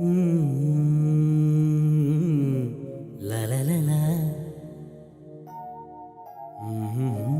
la la la la mm-hmm.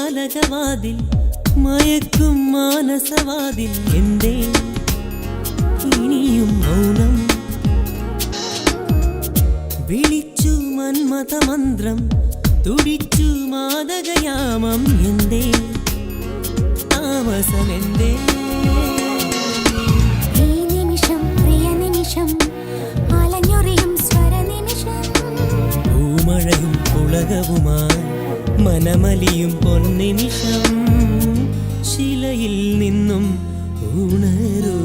ജാലകവാതിൽ മയക്കും മാനസവാതിൽ എന്തേ ഇനിയും മൗനം. വിളിച്ചു മന്മതമന്ത്രം തുടിച്ചു മാതകയാമം എന്തേ താമസമെന്തേ സ്വരനിമിഷം. പൂമഴയും പുളകവുമായി മനമലിയും പൊന്നിമിഷം ശിലയിൽ നിന്നും ഉണരൂ.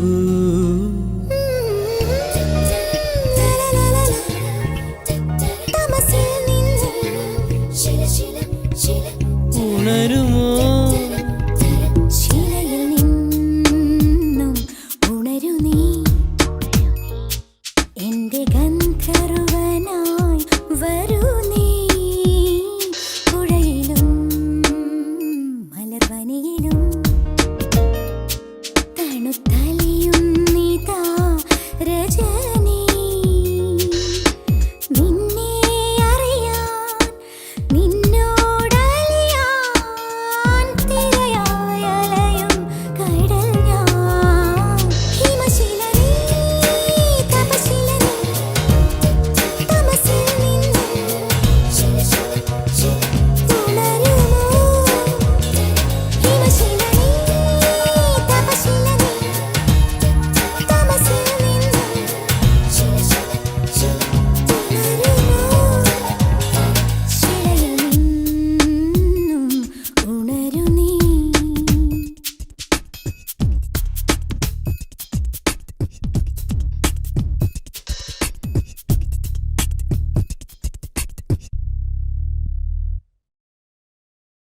ഉണരുമോ?